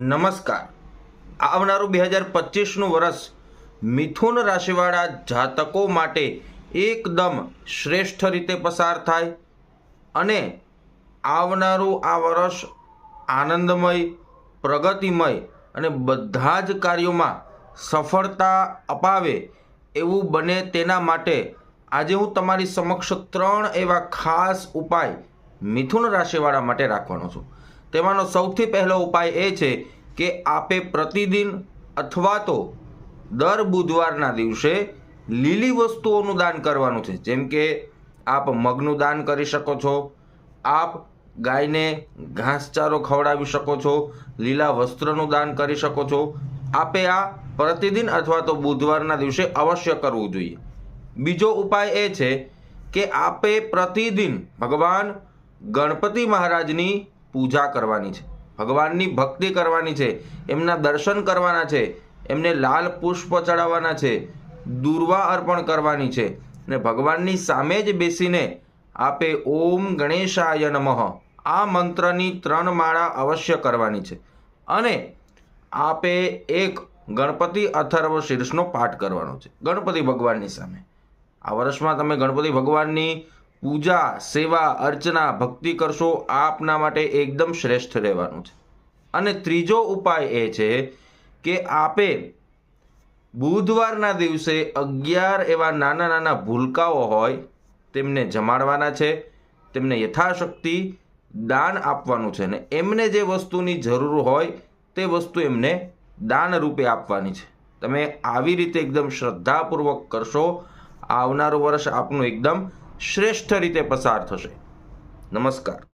નમસ્કાર. આવનારું બે હજાર પચીસનું વર્ષ મિથુન રાશિવાળા જાતકો માટે એકદમ શ્રેષ્ઠ રીતે પસાર થાય અને આવનારું આ વર્ષ આનંદમય, પ્રગતિમય અને બધા જ કાર્યોમાં સફળતા અપાવે એવું બને તેના માટે આજે હું તમારી સમક્ષ ત્રણ એવા ખાસ ઉપાય મિથુન રાશિવાળા માટે રાખવાનો છું. તેમાંનો સૌથી પહેલો ઉપાય એ છે કે આપે પ્રતિદિન અથવા તો દર બુધવારના દિવસે લીલી વસ્તુઓનું દાન કરવાનું છે. જેમ કે આપ મગનું દાન કરી શકો છો, આપ ગાયને ઘાસચારો ખવડાવી શકો છો, લીલા વસ્ત્રનું દાન કરી શકો છો. આપે આ પ્રતિદિન અથવા તો બુધવારના દિવસે અવશ્ય કરવું જોઈએ. બીજો ઉપાય એ છે કે આપે પ્રતિદિન ભગવાન ગણપતિ મહારાજની પૂજા કરવાની છે. ભગવાનની ભક્તિ કરવાની છે. એમના દર્શન કરવાના છે. એમને લાલ પુષ્પ ચડાવવાના છે. દુર્વા અર્પણ કરવાની છે. અને ભગવાનની સામે જ બેસીને આપે ઓમ ગણેશાય નમઃ આ મંત્રની ત્રણ માળા અવશ્ય કરવાની છે. અને આપે એક ગણપતિ અથર્વ શીર્ષનો પાઠ કરવાનો છે. ગણપતિ ભગવાનની સામે. આ વર્ષમાં તમે ગણપતિ ભગવાનની પૂજા, સેવા, અર્ચના, ભક્તિ કરશો આ આપના માટે એકદમ શ્રેષ્ઠ રહેવાનું છે. અને ત્રીજો ઉપાય એ છે કે આપે બુધવારના દિવસે અગિયાર એવા નાના નાના ભૂલકાઓ હોય, તેમને જમાડવાના છે, તેમને યથાશક્તિ દાન આપવાનું છે. ને એમને જે વસ્તુની જરૂર હોય, તે વસ્તુ એમને દાન રૂપે આપવાની છે. તમે આવી રીતે એકદમ શ્રદ્ધાપૂર્વક કરશો, આવનારું વર્ષ આપનું એકદમ શ્રેષ્ઠ રીતે પસાર થશે. નમસ્કાર.